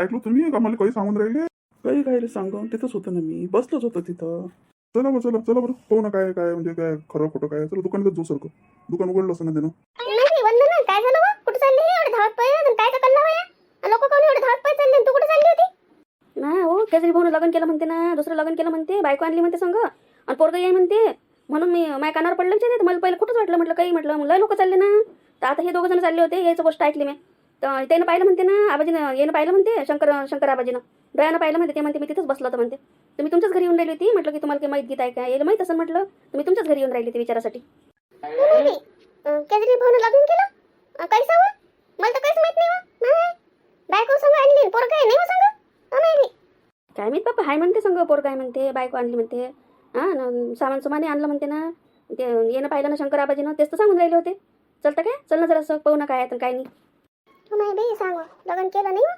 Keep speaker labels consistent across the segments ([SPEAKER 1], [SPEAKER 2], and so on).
[SPEAKER 1] ऐकलं तुम्ही? का मला काही सांगून राहिले? काही काय रे सांग तिथंच होतं ना मी. बसलोच होतं तिथं. चला बरं चला चला बरं. पाहू ना काय काय म्हणजे काय खरं खोटं काय. चला दुकानातच जाऊ सारखं. दुकान उघडलं असं ना त्यानं.
[SPEAKER 2] नाही वंदना काय झालं बा? कुठे चालली हे? एवढे धावत पळे आणि काय कल्ला वया लोक कोण एवढे धावत पळे चालले? आणि तू कुठे चालली होती?
[SPEAKER 3] ना हो भाऊन लग्न केलं म्हणते ना. दुसरं लग्न केलं म्हणते. बायको आणली म्हणते संग. आणि पोरगं ये म्हणते. म्हणून मी माझ्या कानावर पडलं नाही तर मला पहिलं कुठंच वाटलं म्हटलं काही म्हटलं. लय लोक चालले ना. तर आता हे दोघं जण चालले होते. याचं गोष्ट ऐकली मी. तर त्यानं पाहिलं म्हणते ना आबाजीनं येणं पाहिलं म्हणते शंकर शंकर आबाजीनं. डोळ्यानं पाहिलं म्हणते ते म्हणते मी तिथंच बसलो होतं म्हणते. मी तुमच्याच घरी येऊन राहिली होती? म्हटलं की तुम्हाला काही माहीत गीत आहे का? याला माहीत असं म्हटलं मी तुमच्याच घरी येऊन राहिली होती विचारासाठी.
[SPEAKER 2] नाही केजरी भाऊन लग्न केलं? काही सांगू? मला तर काहीच माहीत नाही बायको संग आणली पोर काय नाही हो संग.
[SPEAKER 3] काय माहीत बाप्पा हाय म्हणते संग पोर काय म्हणते बायको आणली म्हणते. हां न सामान सुमाने आणलं म्हणते ना. ते येणं पाहिलं ना शंकर आबाजीनं तेच तर सांगून राहिले होते. चलतं काय? चल ना जरा पाहू ना काय आहे काय नाही.
[SPEAKER 2] नाही बाई सांग. लग्न केलं नाही हो.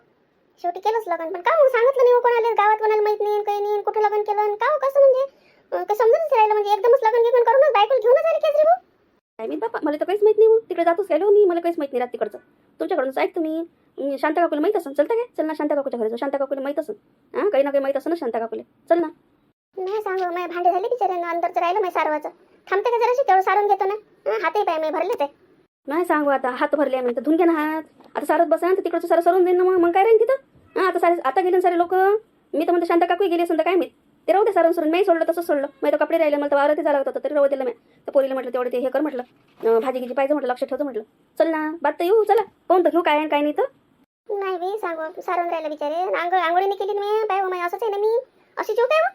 [SPEAKER 2] शेवटी केलंच लग्न. पण का हो? सांगितलं नाही हो कोणाला? गावात कोणाला माहीत नाही काही नाही. कुठं लग्न केलं? का कसं म्हणजे? काही समजूनच राहिलं. म्हणजे एकदमच लग्न घेऊन करूनच बायकोला घेऊनच आली केजरी भाऊ
[SPEAKER 3] काय माहीत बाप्पा मला तर काहीच माहीत नाही तिकडे जातोच काय मी. मला काहीच माहीत नाही रात तिकडचं तुमच्याकडूनच ऐक तुम्ही मी शांता काकूला माहीत असेल चलता काय चल ना शांता काकूच्या घरी जाऊ शांता काकूला माहीत असेल हां काही ना काही माहीत असेल ना शांता काकूला. चल ना.
[SPEAKER 2] नाही सांग. माझे भांडे झाले बिचाऱ्यानं अंदरचं राहिलं माझ्या सारवाचं. थांबते का जराशी? तेवढं सारून घेतो ना. हं, हातही पाय मी भरले ते
[SPEAKER 3] नाही सांगू आता हात भरले म्हणते धुन घे ना हात. आता सारत बसा ना तर तिकडचं सारं सरून देईन ना मग. मग काय राहीन तिथं? हां आता सारे आता गेले सारे लोक. मी तर म्हणते शांता काकू गेली असेल तर काय माहीत? ते राहू दे सारून सरून. मी सोडलं तसंच सोडलं. मी तर कपडे राहिले मला तर वावरात झाला होता तरी राहू दिलं मी तर पोरीला म्हटलं तेवढं ते हे कर म्हटलं. भाजी गिजी पाहिजे म्हटलं लक्ष ठेवतो म्हटलं. चल ना बात तर येऊ चला. पाहून तर घेऊ काय आणि काय नाही तर.
[SPEAKER 2] नाही बी सांगू सारून राहिलं बिचारे. आंघोळ आंघोळीने केली मी. पाय हो माझ्या असंच आहे ना मी. अशी जीव काय हो?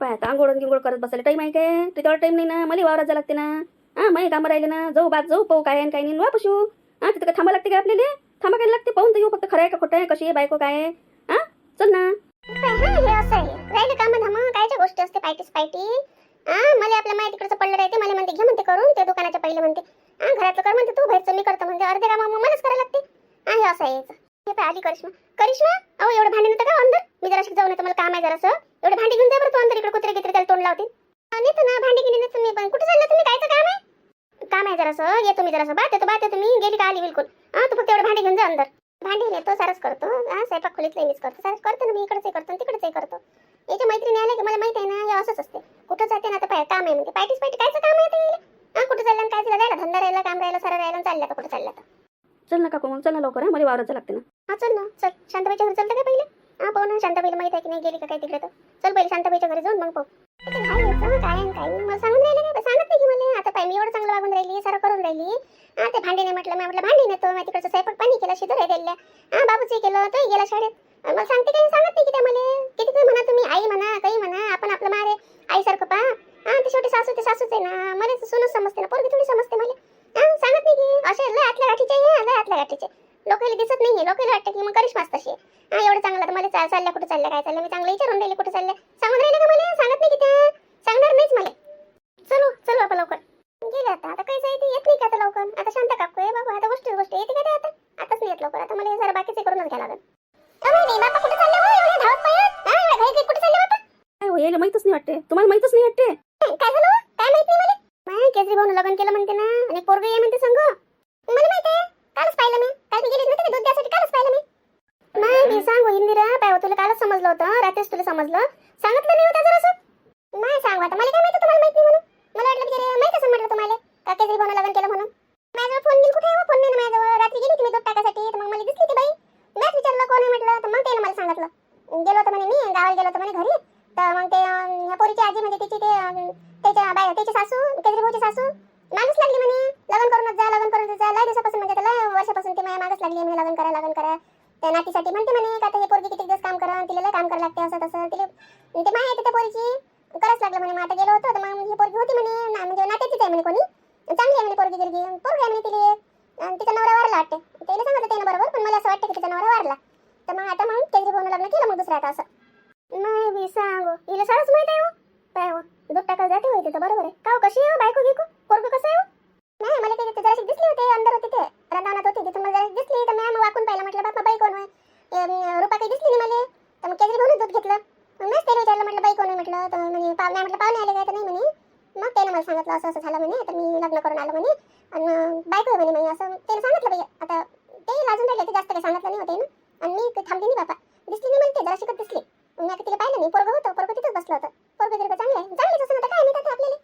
[SPEAKER 3] पाय आता आंघोळ गिंगोळ करत बसायला टाईम आहे काय? ते तेवढा टाईम नाही ना. मला वावरात जायला लागते ना. हां कामं राहिले ना जाऊ बात जाऊ पाहू काय काय नाही. वापस. येऊ तिथं काय थांबा लागते का आपल्याला? थांबा काय लागते? पाहून तर येऊ फक्त. खरं आहे का खोटं आहे? कशी आहे? बायको काय आहे? चल ना.
[SPEAKER 2] हा, हे असं आहे. काम धाम कायच्या गोष्टी असते? पायटीस पायटी हा मला आपल्या माहिती तिकडचं पडलं राहते. मला म्हणते घे म्हणते करून. ते दुकानाच्या पहिले म्हणते हा घरातलं कर. म्हणते तू बाहेरचं मी करतो. म्हणते अर्धे काम मग मलाच करायला लागते. हा हे असं आहे. याचं. हे पाय आली करिश्मा. करिश्मा अहो एवढं भांडी नव्हतं का हो अंदर? मी जरा जाऊन येतो मला काम आहे जरासं. एवढं भांडी घेऊन जा बरं तू अंदर इकडे कुत्रे गित्रे त्याला तोंड लावते. हा, नेतो ना भांडी घेऊन येतो मी पण. कुठे चाललं तुम्ही? कायचं काम काम आहे जरासं. येतो मी जरासं. बात येतो बात येतो. मी गेली का आली बिलकुल. हा तू फक्त एवढे भांडे घेऊन जा अंदर. भांडे नेतो सारच करतो. हा स्वयंपाक खोलीतलं मीच करतो. सारच करतो ना मी इकडचे करतो तिकडचे करतो. याच्या मैत्रिणी आल्या की मला माहीत आहे ना हे असंच असते. कुठं जाते ना आता पाय काम आहे म्हणते. पायटीस पायटी कायचं काम आहे ते हा कुठं चाललं काय चाललं राहिला धंदा राहिला काम राहिलं सारं राहिलं चाललं आता कुठं चाललं
[SPEAKER 3] चल ना काकू मग चल ना लवकर मला जायला लागते ना.
[SPEAKER 2] हा चल ना. चल. शांताबाईच्या घरी चालतं का पहिले? हा पाहू ना शांताबाईला माहीत आहे की नाही गेली का काय तिकडे? तर चल पहिले शांताबाईच्या घरी जाऊन मग पाहू. काय काय. मला सांगून राहिले काय मी एवढं चांगलं वागून राहिली सारं करून राहिली. हा ते भांडे नाही म्हटलं मी म्हटलं भांडी नेतो मी तिकडचं स्वयंपाक पाणी केलं शिदर दिल्या हा बाबूची केलं तोही गेला शाळेत. अन मला सांगते काही सांगत नाही की त्या मला. किती काही म्हणा तुम्ही आई म्हणा काही म्हणा आपण आपलं मारे आईसारखं पा हा ते शेवटी सासू ते सासूच आहे ना. मला तर सुनच समजते ना पोरगी थोडी समजते मला. हा सांगत नाही की असे लय आतल्या गाठीचे हे लय आतल्या गाठीचे. लोकांना दिसत नाही लोकांना वाटतं की मग करिश्माच तशी हा एवढं चांगलं तर मला चा- चालल्या कुठं चालल्या काय चाललं मी चांगलं विचारून राहिले कुठं चालल्या. सांगून राहिले का मला? सांगत नाही की त्या. सांगणार नाहीच मला. चलो चलो आपण लवकर. गेले आता. आता काही जायचं येत नाही का आता लवकर? आता शांत काकू आहे बाबा आता गोष्टी गोष्ट येते का ते आता? आताच नाही येत लवकर. आता मला हे जरा बाकीचे करूनच घ्या लागेल. हो हा
[SPEAKER 3] काय हो यायला माहीतच नाही वाटते. तुम्हाला माहीतच नाही वाटते?
[SPEAKER 2] काय झालं? हो? काय माहीत नाही मला? माय केजरी भाऊन लग्न केलं म्हणते ना आणि पोरग ये म्हणते संग. मला माहीत आहे. कालच पाहिलं मी. काल मी गेलीच नव्हती दूध द्यासाठी कालच पाहिलं मी. माय मी सांगू इंदिरा पाय हो, तुला कालच समजलं होतं रात्रीच तुला समजलं. सांगितलं नाही होतं जरासं नाही सांगू आता. मला काय माहिती तुम्हाला माहीत नाही म्हणून. मला वाटलं बिचारे माहीत असं म्हटलं तुम्हाला. का केजरी भाऊन लग्न केलं म्हणून. माझ्याजवळ फोन बिल कुठे आहे हो? फोन नाही माझ्याजवळ. रात्री गेली तुम्ही दूध टाकासाठी. तर मग मला दिसली ती बाई. मॅच विचारलं कोण आहे म्हटलं? तर मग त्याने मला सांगितलं. गेलो होतो म्हणे मी गावाला गेलो होतो म्हणे घरी. तर मग ते ह्या पोरीची आजी म्हणजे तिची ते त्याच्या बाय त्याची सासू केजरी भाऊची सासू मागच लागली म्हणे. लग्न करूनच जा लग्न करूनच जा. लय दिवसापासून म्हणजे लय वर्षापासून ती माझ्या मागच लागली म्हणे लग्न करा लग्न करा. त्या नातीसाठी म्हणते म्हणे का आता हे पोरगी किती दिवस काम करा? तिला लय काम करायला लागते असं तसं. तिला ते माहिती आहे त्या पोरीची. करायच लागलं म्हणे मग आता गेलो होतो तर मग ही पोरगी होती म्हणे ना- म्हणजे नात्याचीच आहे म्हणे कोणी. चांगली आहे म्हणे पोरगी गिरगी पोरगी आहे म्हणे तिला. एक. तिचा नवरा वारला वाटते. त्याला सांगितलं त्यानं बरोबर पण मला असं वाटतं की तिचा नवरा वारला. तर मग आता मग केजरी भाऊन लग्न केलं मग दुसऱ्या आता असं. नाही बी सांगू. हिला सारच माहीत आहे हो. काय हो दुपटा जाते होते तर बरोबर आहे. का हो, कशी आहे हो, बायको गिको नाही नाही पोरग होतं पोरग तिथंच बसलं होतं. पोरग गिरग चांगलं आहे. चांगलंच असं काय माहिती आपल्याला.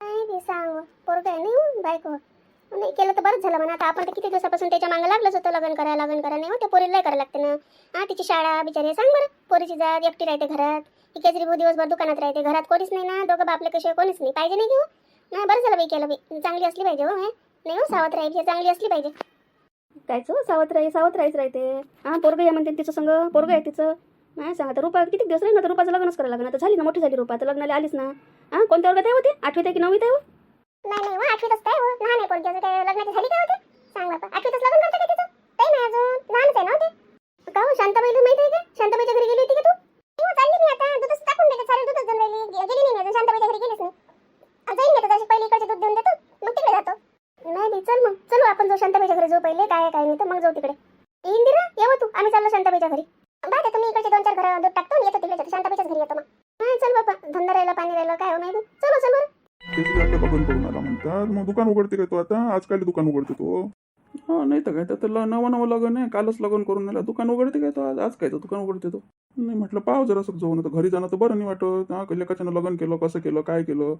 [SPEAKER 2] काय बी सांग पोरग आहे नाही बायको. नाही केलं तर बरंच झालं म्हणा. आता आपण तर किती दिवसापासून त्याच्या मागं लागलंच होतं लग्न करा लग्न करा नाही हो त्या पोरीला करायला लागते ना. हा तिची शाळा बिचारी सांग बरं पोरीची जात एकटी राहते घरात. ही केजरी भाऊ दिवसभर दुकानात राहते. घरात कोणीच नाही ना. दोघं बापले कसे कोणीच नाही. पाहिजे नाही घेऊ नाही हो? बरं झालं बाई केलं बाई. चांगली असली पाहिजे हो नाही हो सावत राहायची चांगली असली पाहिजे.
[SPEAKER 3] काय हो, सावत राही सावत राहायच राहते. हा पोरग या म्हणते तिचं संग. पोरग आहे तिचं. नाही सांगा आता रुपा किती दिवस राहील ना तर रुपाचं लग्नच करायला लागणार आता झाली ना मोठी झाली रुपा आता लग्नाला आलीच ना. हां कोणत्या वर्गात आहे होते आठवीत आहे की नववीत आहे हो?
[SPEAKER 2] नाही नाही हो आठवीतच काय हो? लहान आहे पोरगी अजून काय लग्नाची झाली काय होते सांग बापा आठवीतच लग्न करता का तिचं? काही नाही अजून लहानच आहे ना हो ते? का हो शांताबाईला माहिती आहे का? शांताबाईच्या घरी गेली होती का तू? हो चालली मी आता दूधच टाकून देते सारे दूधच देऊन राहिली. गे- गेली नाही मी अजून शांताबाईच्या घरी गेलीच नाही. आ, जाईन मी आता जशी पहिले इकडचे दूध देऊन देतो. मग तिकडे जातो. नाही नाही चल मग. चलू आपण जाऊ शांताबाईच्या घरी जाऊ पहिले काय आहे, काय नाही तर मग जाऊ तिकडे. इंदिरा येऊ हो तू. आम्ही चाललो शांताबाईच्या घरी. दूध टाकतो आणि येतो तिकडे शांताबाईच्याच घरी येतो मग. हा चल बापा धंदा राहिला पाणी राहिलं काय हो नाही चलो चल बरं.
[SPEAKER 1] लग्न करून आला म्हणतात. मग दुकान उघडते काय तो आता? आजकाल दुकान उघडते तो. हा नाही तर काय तर ल- नवं नवं लग्न आहे. कालच लग्न करून आला दुकान उघडते काय तो आज? आज काय तर दुकान उघडते तो? नाही म्हटलं पाव जरा असं जाऊन आता. घरी जाणं तर बरं नाही वाटत. हा लेखाच्यानं लग्न केलं कसं केलं काय केलं?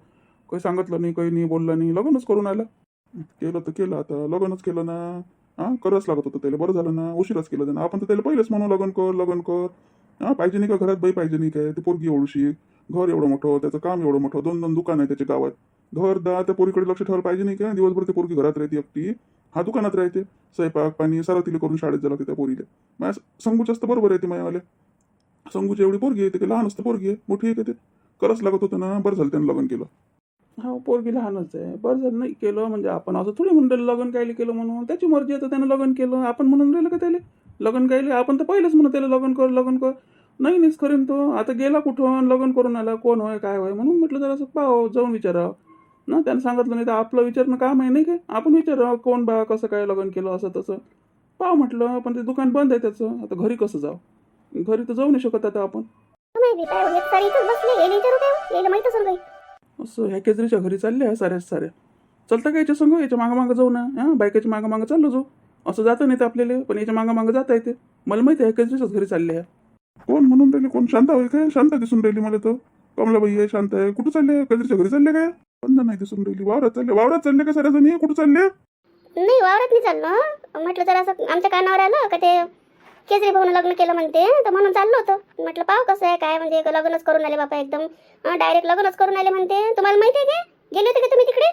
[SPEAKER 1] काही सांगितलं नाही काही नाही बोललं नाही. लग्नच करून आलं. केलं तर केलं आता. लग्नच केलं ना. हा करावंच लागत होतं त्याला. बरं झालं ना. उशिराच केलं त्यानं. आपण तर त्याला पहिलेच म्हणू लग्न कर लग्न कर. हा पाहिजे नाही का घरात बाई पाहिजे नाही काय? ती पोरगी एवढीशी घर एवढं मोठं त्याचं काम एवढं मोठं दोन दोन दुकान आहे त्याच्या गावात. घर दा त्या पोरीकडे लक्ष ठेवायला पाहिजे नाही का? दिवसभर ते पोरगी घरात राहते एकटी. हा दुकानात राहते. स्वयंपाक पाणी सारा तिला करून शाळेत जायला लागते त्या पोरीला. माझ्या संगूच असतं बरोबर आहे ते मायावाले. संगूची एवढी पोरगी आहे ते लहान असतं पोरगी आहे मोठी आहे का ते? करच लागत होतं ना बरं झालं त्यानं लग्न केलं. हा पोरगी लहानच आहे. बरं जर नाही केलं म्हणजे आपण असं थोडी म्हणून राहिलं लग्न कायले केलं म्हणून. त्याची मर्जी आहे तर त्यानं लग्न केलं. आपण म्हणून राहिलं का त्याला? लग्न कायले आपण तर पहिलेच म्हणून त्याला लग्न कर लग्न कर. नाही नाहीच करेन तो. आता गेला कुठं? लग्न करून आला. कोण होय काय होय? म्हणून म्हटलं जरासं पाहावं जाऊन विचारावं. ना त्यानं सांगितलं नाही तर आपलं विचारणं काम आहे नाही काय आपण विचारावं कोण बा कसं काय लग्न केलं असं तसं. पाहू म्हटलं पण ते दुकान बंद आहे त्याचं. आता घरी कसं जावं घरी तर जाऊ नाही शकत आता आपण. असं ह्या केजरीच्या घरी चालले आहे साऱ्या साऱ्या. चलता का याच्या संग? याच्या मागं मागं जाऊ ना. हां बायकाच्या मागं मागं चाललो जाऊ. असं जातं नाही तर आपल्याला पण याच्या मागं मागं जाता येते. मला माहिती आहे केजरीच्याच घरी चालले आहे कोण म्हणून राहिली? कोण शांत होय काय? शांत दिसून राहिली मला तर. कमलाबाई आहे शांत आहे. कुठं चालले केजरीच्या घरी चालले काय? बंद नाही दिसून राहिली. वावरात चालले वावरात चालले का साऱ्या जणी? कुठं चालले
[SPEAKER 2] नाही वावरात नाही चाललो म्हटलं जरा असं आमच्या कानावर आलं का ते केजरी भाऊन लग्न केलं म्हणते तर म्हणून चाललो होतं. म्हटलं पाव कसं आहे काय म्हणजे लग्नच करून आले बापा एकदम. डायरेक्ट लग्नच करून आले म्हणते. तुम्हाला माहिती आहे का? गेले होते का तुम्ही तिकडे?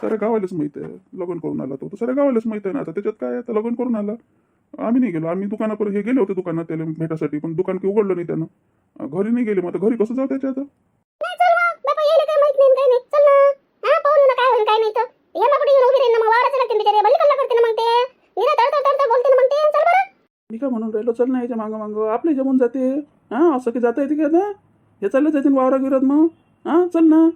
[SPEAKER 1] साऱ्या गावालाच माहीत आहे. लग्न करून आला तो. साऱ्या गावालाच माहीत आहे ना. आता त्याच्यात काय आता लग्न करून आला. आम्ही नाही गेलो. आम्ही दुकानापर्यंत हे गेले होते दुकानात त्याला भेटासाठी पण दुकान काही उघडलं नाही त्यानं. घरी नाही गेले. मग आता घरी कसं जाऊ त्याच्या आता?
[SPEAKER 2] नाही चल मग. बापा येईल काय माहीत नाही काही नाही. चल ना. हा पाहू ना काय होईल काय नाही. तर या माकडे येऊन उभी राहील ना. मग वावराचं लागते बिचारे. भली कल्ला करते ना मग ते. निरा तड तड तड बोलते ना मग ते. चल बरं.
[SPEAKER 1] मी काय म्हणून राहिलो? चल ना याच्या मागं मागं. आपले जमून जाते. हा असं की जाता येते की आता? हे चाललं जातील वावरा गिरत मग. हा चल ना.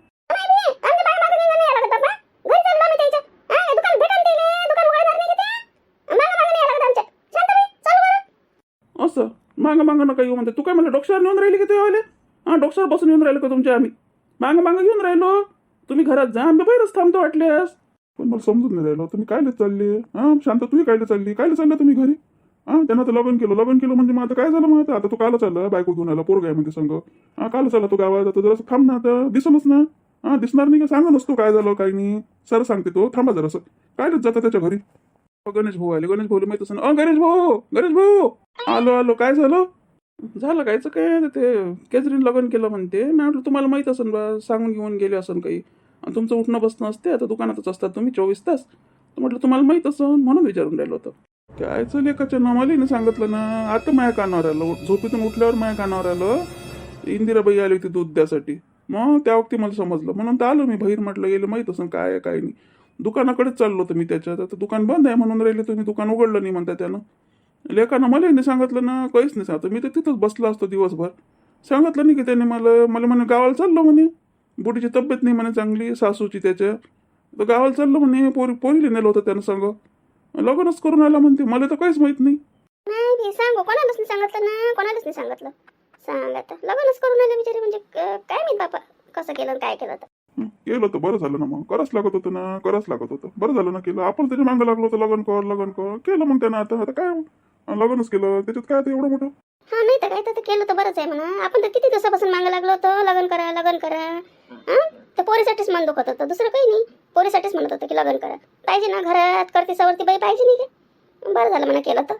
[SPEAKER 1] असं. मागं मागं नका येऊ म्हणते. तू काय मला डॉक्टर येऊन राहिली की ते आले हा डॉक्टर बसून येऊन राहिलो का तुमच्या आम्ही? मागं मागं घेऊन राहिलो. तुम्ही घरात जा. आम्ही बाहेरच थांबतो वाटल्यास. पण मला समजून नाही राहिलो. तुम्ही कायले चालले? हा शांत तुम्ही कायले चालली? कायले चाललं तुम्ही घरी? हा त्यांना तर लग्न केलं लग्न केलं म्हणजे मग आता काय झालं मग आता आता कालच काल चालला बायको घेऊन आला पोरगा आहे म्हणजे संघ हा काल आला तो गावात आता जरासं थांब ना आता दिसनच ना. हा दिसणार नाही का? सांगा नसतो काय झालं काय नाही. सर सांगते तो थांबा जरासं. कायच जातं त्याच्या घरी. गणेश भाऊ आले गणेश भाऊला माहीत असं अ गणेश भाऊ गणेश भाऊ! आलो आलो काय झालं? झालं कायचं काय ते केजरीने लग्न केलं म्हणते. मी म्हटलं तुम्हाला माहीत असेल बा सांगून घेऊन गेले असेल काही. आणि तुमचं उठणं बसणं असते आता दुकानातच असतात तुम्ही चोवीस तास. तर म्हटलं तुम्हाला माहीत असेल म्हणून विचारून राहिलो होतं. काय लेखाच्या एकाच्या नमालीने सांगितलं ना. आता माया कानावर आलं. झोपेतून उठल्यावर माया कानावर आलं. इंदिराबाई आली होती दूध द्यासाठी. मग त्या वक्ती मला समजलं. म्हणून तर आलो मी. बहीर म्हटलं गेलं माहीत असं काय आहे काय नाही. दुकानाकडेच चाललो होतं मी त्याच्यात. आता दुकान बंद आहे म्हणून राहिले तुम्ही. दुकान उघडलं नाही म्हणता त्यानं. लेखानं मला नाही सांगितलं ना. काहीच नाही सांगतो मी तर तिथंच बसला असतो दिवसभर. सांगितलं नाही की त्याने मला. मला म्हणे गावाला चाललो म्हणे. बुटीची तब्येत नाही म्हणे चांगली. सासूची त्याच्या. तर गावाला चाललो म्हणे. पोरी पोरीला नेलं होतं त्यानं सांग. लग्नच करून आला म्हणते. मला तर काहीच माहीत नाही.
[SPEAKER 2] नाही बी, सांगू. कोणालाच नाही सांगितलं ना. कोणालाच नाही सांगितलं. सांग आता. लग्नच करून आले बिचारे म्हणजे क- काय माहीत बापा कसं केलं आणि काय केलं तर.
[SPEAKER 1] हं, केलं तर बरं झालं ना मग. करावंच लागत होतं ना. करावंच लागत होतं. बरं झालं ना केलं. आपण त्याच्या मागं लागलो होतं. लग्न कर लग्न कर. केलं मग त्यानं आता. आता काय? लग्नच केलं. त्याच्यात काय आता एवढं मोठं?
[SPEAKER 2] हा नाही तर काय तर ते केलं तर बरंच आहे म्हणा. आपण तर किती दिवसापासून मागं लागलो होतो. लग्न करा लग्न करा. तर पोरीसाठीच मन दुखत होतं दुसरं काही नाही. पोरीसाठीच म्हणत होतं की लग्न करा. पाहिजे ना घरात करते सवरती बाई पाहिजे नाही का? बरं झालं म्हणा केलं तर.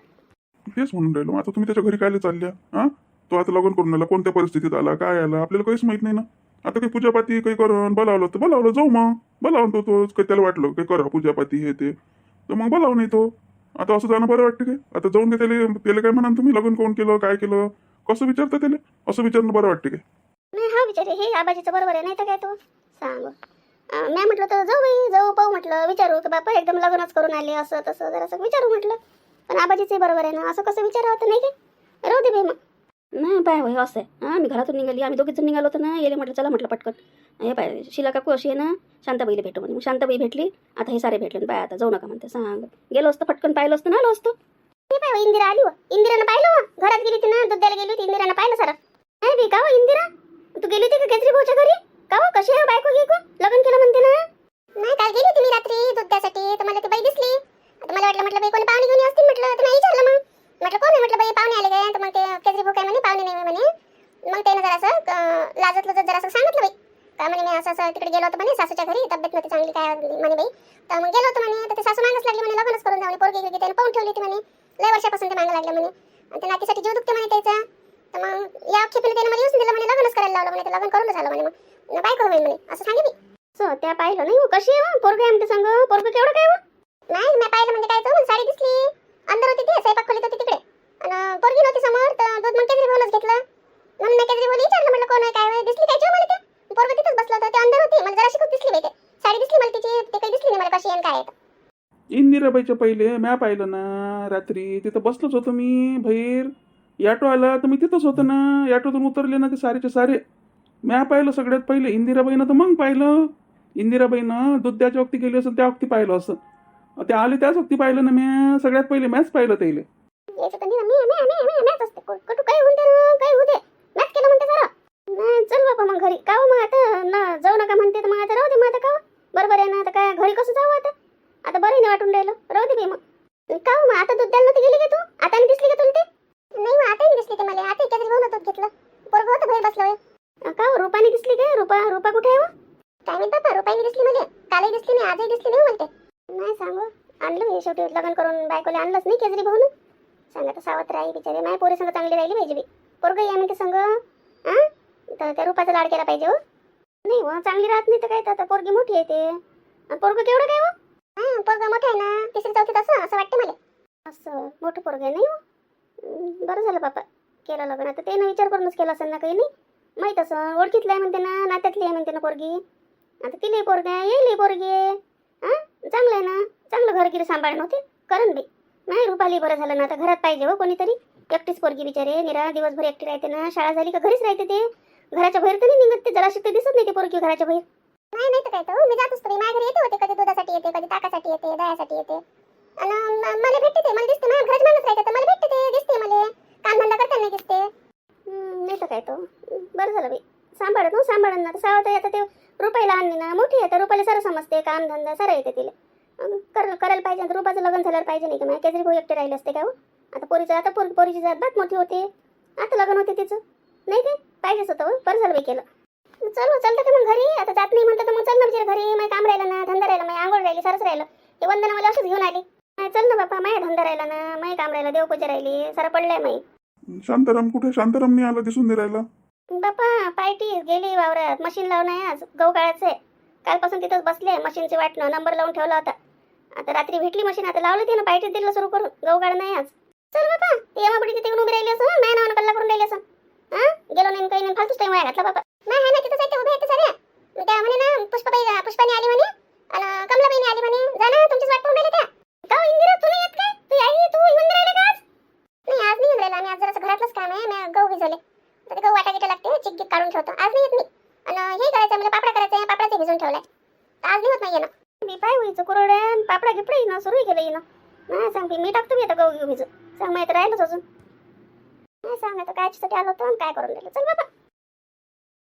[SPEAKER 1] तेच म्हणून राहिलो. आता तुम्ही त्याच्या घरी कायले चालल्या? हा? तो आता लग्न करून आला. कोणत्या परिस्थितीत आला? काय आला? आपल्याला काहीच माहीत नाही ना. आता काही पूजापाती काही करून बोलावलं तर बोलावलं. जाऊ मग. बोलावून तो तोच काही त्याला वाटलं काही करा पूजापाती हे ते. तर मग बोलावं नाही तो आता असं जाणं बरं वाटतं की आता जाऊन काय त्याला त्याला काय म्हणा तुम्ही? लग्न कोण केलं? काय केलं? कसं विचारतं त्याला? असं विचारणं बरं वाटतं काय?
[SPEAKER 2] नाही हा विचार हे आबाजीचं बरोबर आहे नाही तर काय तो? सांग. मी म्हटलं तर जाऊ बाई जाऊ पाहू म्हटलं. विचारू की बापा एकदम लग्नच करून आले असं तसं जरासं विचारू म्हटलं. पण आबाजीचंही बरोबर आहे ना असं कसं विचारावं तर नाही काय राहू दे बाई मग.
[SPEAKER 3] नाही पाय होय असं आहे. हां मी घरातून निघाली आम्ही दोघीच निघालो होतो ना येले म्हटलं चला म्हटलं पटकन. हे पाय शिला काकू अशी आहे ना शांताबाईला भेटू म्हणे. मग शांताबाई भेटली आता हे सारे भेटले. पाय आता जाऊ नका म्हणते सांग. गेलो असतं पटकन पाहिलं असतं ना आलो असतो.
[SPEAKER 2] ते पाय हो, इंदिरा आली व इंदिरानं पाहिलं व घरात गेली होती ना दूध द्यायला गेली होती इंदिरानं पाहिलं सर. नाही बी का हो इंदिरा? तू गेली होती का केसरी भाऊच्या घरी? का हो? कशी आहे बायको गिको लग्न केलं म्हणते ना? नाही काल गेली होती मी रात्री दूध द्यासाठी तर मला ती बाई दिसली. आता मला वाटलं म्हटलं बाई कोणी पाहुणे घेऊन असतील म्हटलं. तर नाही विचारलं मग. म्हटलं कोण म्हटलं बाई पाहुणे आले काय तर मग ते केसरी भाऊ काय म्हणे पाहुणे नाही म्हणे. मग त्यानं जरासं लाजत लजत जरासं सांगितलं बाई. का म्हणे मी असं असं तिकडे गेलो होतो म्हणे सासूच्या घरी. तब्येत नव्हती चांगली काय म्हणे बाई. तर मग गेलो होतो म्हणे. तर ते सासू मागच लागली म्हणे लग्नच करून जाऊ पोरगी गेली त्याने पाहून ठेवली होती म्हणे. लय वर्षापासून ते मागं लागलं म्हणे. आणि त्या नातीसाठी जीव दुखते म्हणे त्याचा. तर मग या खेपीने त्याने मला लग्नच ते लग्न करून झालं म्हणे मग. बायको होईल म्हणे असं सांगे मी सो त्या पाहिलं नाही हो, कशी आहे मग? पोरगं आहे म्हणते संग. पोरग केवढं काय हो? नाही मी पाहिलं म्हणजे काय तो मग साडी दिसली. अंदर होती ती स्वयंपाक खोलीत होती तिकडे. आणि पोरगी नव्हती समोर तर दूध मग केजरी बोलच घेतलं. म्हणून मी केजरी बोली विचारलं म्हटलं कोण आहे काय दिसली काय मला ते पोरग तिथंच बसलं होतं ते अंदर होती. मला जरा शिकत दिसली बाई ते. साडी दिसली मला तिची ते काही दिसली नाही मला कशी आहे आणि काय आहे.
[SPEAKER 1] इंदिराबाईच्या पहिले म्या पाहिलं ना रात्री तिथं बसलोच होतो मी बाहेर याटो आला तर मी तिथंच होतो ना. याटोतून उतरले ना ते सारेचे सारे. म्या पाहिलं सगळ्यात पहिले. इंदिराबाईनं तर मग पाहिलं. इंदिराबाईनं दूध द्याच्या वक्ती गेली असं त्या वक्ती पाहिलं असं ते आले त्याच वक्ती पाहिलं ना म्या. सगळ्यात पहिले मॅच पाहिलं त्याला.
[SPEAKER 2] मी असते. होऊ दे. केलं म्हणते चल बापा मग घरी. का मग आता? ना जाऊ नका म्हणते तर मग आता राहू दे मग आता का बरोबर आहे ना आता काय घरी कसं जाऊ आता? आता बरं नाही वाटून राहिलं. राहू दे मग. का मग आता दूध द्यायला नव्हती गेली का तू? आता दिसली का तुला ते नाही मग आता दिसली ते मला आता काहीतरी भाऊ दूध घेतलं पोरगं होतं बाहेर बसलं होय. अं, का हो, रुपाने दिसली काय रुपा रुपा कुठे आहे हो? काय माहीत बाबा रुपाई दिसली मला. कालही दिसली नाही आजही दिसली नाही हो म्हणते नाही सांगू. आणलं मी शेवटी लग्न करून बायकोला आणलंच नाही केजरी भाऊन. सांगा तर सावत्र राही बिचारे माझ्या पोरी संग चांगली राहिली पाहिजे बी. पोरग या म्हणते संग हा तर त्या रुपाचा लाड केला पाहिजे हो. नाही हो चांगली राहत नाही तर काय तर आता पोरगी मोठी आहे ते. पोरग केवढं काय हो? हा पोरग मोठं आहे ना तिसरी चौथीत असं असं वाटतं मला. असं मोठं पोरग आहे नाही हो. बरं झालं बापा केलं लग्न. आता ते ना विचार करूनच केलं असेल ना काही नाही. माहीत असं? ओळखीतलं आहे म्हणते ना नात्यातली आहे म्हणते ना पोरगी. आता तिला पोरगी आहे येईल पोरगी आहे. चांगलं आहे ना? चांगलं घरगिरी सांभाळणं होते? करण बी नाही रुपाली बरं झालं ना आता घरात पाहिजे हो कोणीतरी. एकटीच पोरगी बिचारे निरा दिवसभर एकटी राहते ना. शाळा झाली का घरीच राहते ते. घराच्या बाहेर तर नाही निघत ते जरा शिकते दिसत नाही ते पोरगी घराच्या बाहेर. नाही नाही तर काय तर मी जात असतो माझ्या घरी येते होते कधी दुधासाठी येते कधी ताकासाठी येते दह्यासाठी येते आणि म- मला भेटते ते मला दिसते माझ्या घराच्या माणूस राहते तर मला भेटते ते दिसते मला काम धंदा करताना दिसते हम्म, नाही तर काय तो बरं झालं बाई सांभाळत ना तर आता ते रुपयाला आणली ना मोठी आहे. तर रुपयाला सर समजते. काम धंदा येते तिला. कर करायला पाहिजे. आता रुपाचं लग्न झाल्यावर पाहिजे नाही का? माझ्या केजरी भाऊ एकटे राहिले असते का हो? आता पोरीचं आता पोर पोरीची जात बात मोठी होते. आता लग्न होते तिचं. नाही ते? पाहिजेच होतं हो. बरं झालं केलं. चल चलतं का मग घरी. आता जात नाही म्हणतं तर मग चल ना बिचारे घरी. माझं काम राहिलं ना धंदा राहिला माझी आंघोळ राहिली सरस राहिलं. ते वंदना मला असंच घेऊन आली. चल ना बापा माझ्या धंदा राहिला ना माझं काम राहिलं देवपूजा राहिली सारा पडलाय माही
[SPEAKER 1] शांताराम कुठे? शांताराम नाही आला दिसून नाही राहिला.
[SPEAKER 2] बापा पार्टी गेली वावरात. मशीन लावून आहे आज. गहू काढायचं आहे कालपासून तिथंच बसले मशीनची वाटणं. नंबर लावून ठेवला होता. आता रात्री भेटली मशीन आता लावली ती ना. पायटीत दिलं सुरू करून. गहू काळ नाही आज. चल बापा ते यामापुढे तिथे येऊन उभी राहिली असं नाही नावानं कल्ला करून राहिली असं हा? गेलो नाही काही नाही. फालतूच टाइम वाया घातला बापा नाही आहे ना तिथं साहित्य उभे आहेत सगळ्या त्या म्हणे ना पुष्पाबाई पुष्पाने आली म्हणे आणि कमलाबाईने आली म्हणे जा ना तुमचीच वाट पाहून राहिली त्या का हो, इंदिरा तू नाही येत काय तू आई तू येऊन राहिला का आज नाही आज नाही येऊन राहिला मी आज जरासं घरातलंच काम आहे मी गहू भिजवले तर ते गहू वाटा गिटा लागते चिक गिक काढून ठेवतो आज नाही येत मी आणि हे करायचं मला पापडा करायचा आहे पापडाचे भिजवून ठेवलाय तर आज नाही होत नाही ना मी पाय होईचं कुरड्यान पापडा गिपडा येईन सुरू केलं येईन नाही सांग मी टाकतो मी आता गहू घेऊ भिजू सांग माहिती राहिलंच अजून नाही सांग आता काय आलो होतो आणि काय करून राहिलं चल बाबा